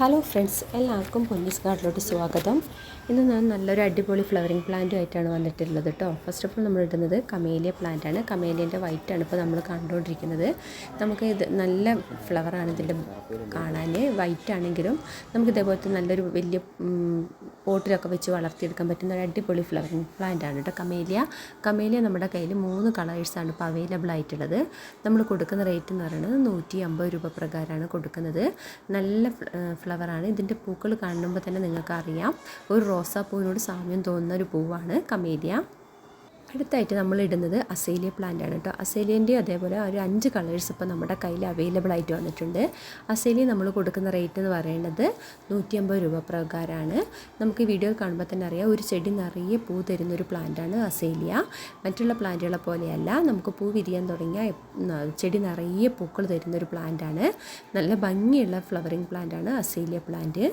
Hello friends എല്ലാവർക്കും പൊന്നീസ് ഗാർഡിലോട്ട് സ്വാഗതം. ഇന്ന് ഞാൻ നല്ലൊരു അടിപൊളി ഫ്ലവറിങ് പ്ലാന്റും ആയിട്ടാണ് വന്നിട്ടുള്ളത് കേട്ടോ ഫസ്റ്റ് ഓഫ് ഓൾ നമ്മൾ ഇടുന്നത് കമേലിയ പ്ലാന്റാണ് കമേലിയന്റെ വൈറ്റ് ആണ് ഇപ്പോൾ നമ്മൾ കണ്ടുകൊണ്ടിരിക്കുന്നത്. നമുക്ക് ഇത് നല്ല ഫ്ലവറാണ് ഇതിന്റെ കാണാൻ. വൈറ്റ് ആണെങ്കിലും നമുക്ക് ഇതേപോലത്തെ നല്ലൊരു വലിയ പോട്ടിലൊക്കെ വെച്ച് വളർത്തിയെടുക്കാൻ പറ്റുന്ന ഒരു അടിപൊളി ഫ്ലവറിങ് പ്ലാന്റാണ് കേട്ടോ കമേലിയ കമേലിയ നമ്മുടെ കയ്യിൽ മൂന്ന് കളേഴ്സാണ് ഇപ്പോൾ അവൈലബിൾ ആയിട്ടുള്ളത്. നമ്മൾ കൊടുക്കുന്ന റേറ്റ് എന്ന് പറയുന്നത് നൂറ്റി അമ്പത് രൂപ പ്രകാരമാണ് കൊടുക്കുന്നത്. നല്ല ഫ്ലവറാണ്. ഇതിന്റെ പൂക്കൾ കാണുമ്പോൾ തന്നെ നിങ്ങൾക്ക് അറിയാം ഒരു റോസാപ്പൂവിനോട് സാമ്യം തോന്നുന്ന ഒരു പൂവാണ് കമേലിയ അടുത്തായിട്ട് നമ്മൾ ഇടുന്നത് അസേലിയ പ്ലാന്റ് ആണ് കേട്ടോ. അസേലിയന്റെ അതേപോലെ ഒരു അഞ്ച് കളേഴ്സ് ഇപ്പോൾ നമ്മുടെ കയ്യിൽ അവൈലബിൾ ആയിട്ട് വന്നിട്ടുണ്ട്. അസേലിയ നമ്മൾ കൊടുക്കുന്ന റേറ്റ് എന്ന് പറയുന്നത് നൂറ്റി അമ്പത് രൂപ പ്രകാരമാണ്. നമുക്ക് ഈ വീഡിയോ കാണുമ്പോൾ തന്നെ അറിയാം ഒരു ചെടി നിറയെ പൂ തരുന്ന ഒരു പ്ലാന്റാണ് അസേലിയ. മറ്റുള്ള പ്ലാന്റുകളെ പോലെയല്ല നമുക്ക് പൂ വിരിയാൻ തുടങ്ങിയ ചെടി നിറയെ പൂക്കൾ തരുന്ന ഒരു പ്ലാന്റാണ് നല്ല ഭംഗിയുള്ള ഫ്ലവറിങ് പ്ലാന്റാണ് അസേലിയ പ്ലാന്റ്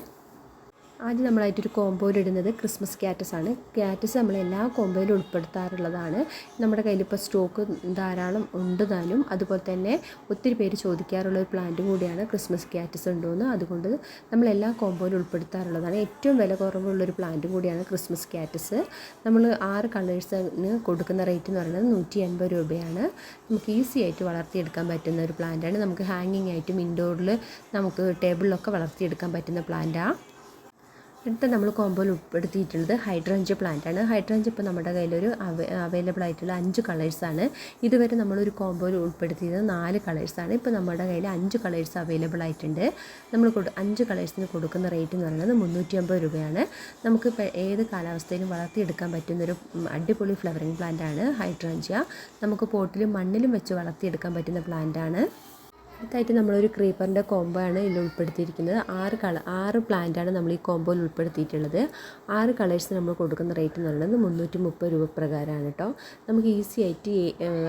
ആദ്യം നമ്മളായിട്ടൊരു കോമ്പോയിൽ ഇടുന്നത് ക്രിസ്മസ് ക്യാറ്റസ് ആണ്. ക്യാറ്റസ് നമ്മൾ എല്ലാ കോമ്പോയിലും ഉൾപ്പെടുത്താറുള്ളതാണ്. നമ്മുടെ കയ്യിൽ ഇപ്പോൾ സ്റ്റോക്ക് ധാരാളം ഉണ്ട് താനും അതുപോലെ തന്നെ ഒത്തിരി പേര് ചോദിക്കാറുള്ള ഒരു പ്ലാന്റ് കൂടിയാണ് ക്രിസ്മസ് ക്യാറ്റസ് ഉണ്ടോയെന്ന് അതുകൊണ്ട് നമ്മൾ എല്ലാ കോമ്പോയിലും ഉൾപ്പെടുത്താറുള്ളതാണ്. ഏറ്റവും വില കുറവുള്ളൊരു പ്ലാന്റ് കൂടിയാണ് ക്രിസ്മസ് ക്യാറ്റസ് നമ്മൾ ആറ് കളേഴ്സിന് കൊടുക്കുന്ന റേറ്റ് എന്ന് പറയുന്നത് നൂറ്റി എൺപത് രൂപയാണ്. നമുക്ക് ഈസി ആയിട്ട് വളർത്തിയെടുക്കാൻ പറ്റുന്ന ഒരു പ്ലാന്റാണ് നമുക്ക് ഹാങ്ങിങ് ആയിട്ടും ഇൻഡോറിൽ നമുക്ക് ടേബിളിലൊക്കെ വളർത്തിയെടുക്കാൻ പറ്റുന്ന പ്ലാന്റാണ് അടുത്ത നമ്മൾ കോമ്പോയിൽ ഉൾപ്പെടുത്തിയിട്ടുള്ളത് ഹൈഡ്രഞ്ച് ആണ്. ഹൈഡ്രഞ്ച് ഇപ്പോൾ നമ്മുടെ കയ്യിലൊരു അവൈലബിൾ ആയിട്ടുള്ള അഞ്ച് കളേഴ്സാണ് ഇതുവരെ നമ്മളൊരു കോമ്പോയിൽ ഉൾപ്പെടുത്തിയത് നാല് കളേഴ്സാണ് ഇപ്പോൾ നമ്മുടെ കയ്യിൽ അഞ്ച് കളേഴ്സ് അവൈലബിൾ ആയിട്ടുണ്ട്. നമ്മൾ കൊടു അഞ്ച് കളേഴ്സിന് കൊടുക്കുന്ന റേറ്റ് എന്ന് പറയുന്നത് മുന്നൂറ്റി അമ്പത് രൂപയാണ്. നമുക്ക് ഏത് കാലാവസ്ഥയിലും വളർത്തിയെടുക്കാൻ പറ്റുന്നൊരു അടിപൊളി ഫ്ലവറിങ് പ്ലാന്റ് ആണ് ഹൈഡ്രഞ്ചിയ. നമുക്ക് പോട്ടിലും മണ്ണിലും വെച്ച് വളർത്തിയെടുക്കാൻ പറ്റുന്ന പ്ലാന്റ് ആണ്. അടുത്തായിട്ട് നമ്മളൊരു ക്രീപ്പറിന്റെ കോംബോ ആണ് ഇതിൽ ഉൾപ്പെടുത്തിയിരിക്കുന്നത്. ആറ് കളർ ആറ് പ്ലാന്റാണ് നമ്മൾ ഈ കോംബോയിൽ ഉൾപ്പെടുത്തിയിട്ടുള്ളത്. ആറ് കളേഴ്സ് നമ്മൾ കൊടുക്കുന്ന റേറ്റ് എന്ന് പറയുന്നത് മുന്നൂറ്റി മുപ്പത് രൂപ പ്രകാരമാണ് കേട്ടോ നമുക്ക് ഈസി ആയിട്ട്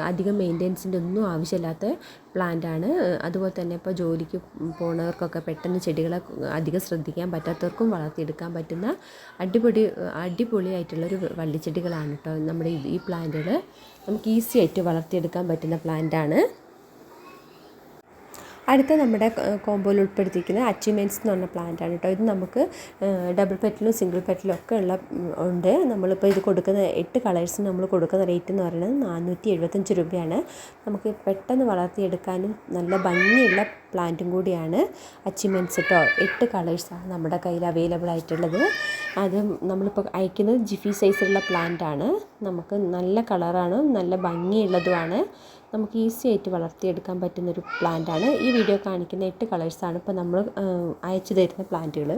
അധികം മെയിന്റെനൻസിന്റെ ഒന്നും ആവശ്യമില്ലാത്ത പ്ലാന്റാണ് അതുപോലെ തന്നെ ഇപ്പോൾ ജോലിക്ക് പോകുന്നവർക്കൊക്കെ പെട്ടെന്ന് ചെടികളെ അധികം ശ്രദ്ധിക്കാൻ പറ്റാത്തവർക്കും വളർത്തിയെടുക്കാൻ പറ്റുന്ന അടിപൊളി അടിപൊളിയായിട്ടുള്ളൊരു വള്ളിച്ചെടികളാണ് കേട്ടോ നമ്മുടെ ഈ പ്ലാന്റുകൾ നമുക്ക് ഈസി ആയിട്ട് വളർത്തിയെടുക്കാൻ പറ്റുന്ന പ്ലാന്റാണ് അടുത്ത നമ്മുടെ കോമ്പോയിൽ ഉൾപ്പെടുത്തിയിരിക്കുന്നത് അച്ചീവ്മെന്റ്സ് എന്ന് പറഞ്ഞ പ്ലാന്റ് ആണ് കേട്ടോ ഇത് നമുക്ക് ഡബിൾ പെറ്റിലും സിംഗിൾ പെറ്റിലും ഒക്കെ ഉള്ള ഉണ്ട്. നമ്മളിപ്പോൾ ഇത് കൊടുക്കുന്ന എട്ട് കളേഴ്സിന് നമ്മൾ കൊടുക്കുന്ന റേറ്റ് എന്ന് പറയുന്നത് നാനൂറ്റി എഴുപത്തഞ്ച് രൂപയാണ്. നമുക്ക് പെട്ടെന്ന് വളർത്തിയെടുക്കാനും നല്ല ഭംഗിയുള്ള പ്ലാന്റും കൂടിയാണ് അച്ചീവ്മെന്റ്സ് കേട്ടോ എട്ട് കളേഴ്സാണ് നമ്മുടെ കയ്യിൽ അവൈലബിൾ ആയിട്ടുള്ളത്. അത് നമ്മളിപ്പോൾ അയക്കുന്നത് ജിഫി സൈസിലുള്ള പ്ലാന്റ് ആണ്. നമുക്ക് നല്ല കളറാണ് നല്ല ഭംഗിയുള്ളതുമാണ്. നമുക്ക് ഈസി ആയിട്ട് വളർത്തിയെടുക്കാൻ പറ്റുന്നൊരു ആണ്. ഈ വീഡിയോ കാണിക്കുന്ന എട്ട് കളേഴ്സാണ് ഇപ്പോൾ നമ്മൾ അയച്ചു തരുന്ന പ്ലാന്റുകൾ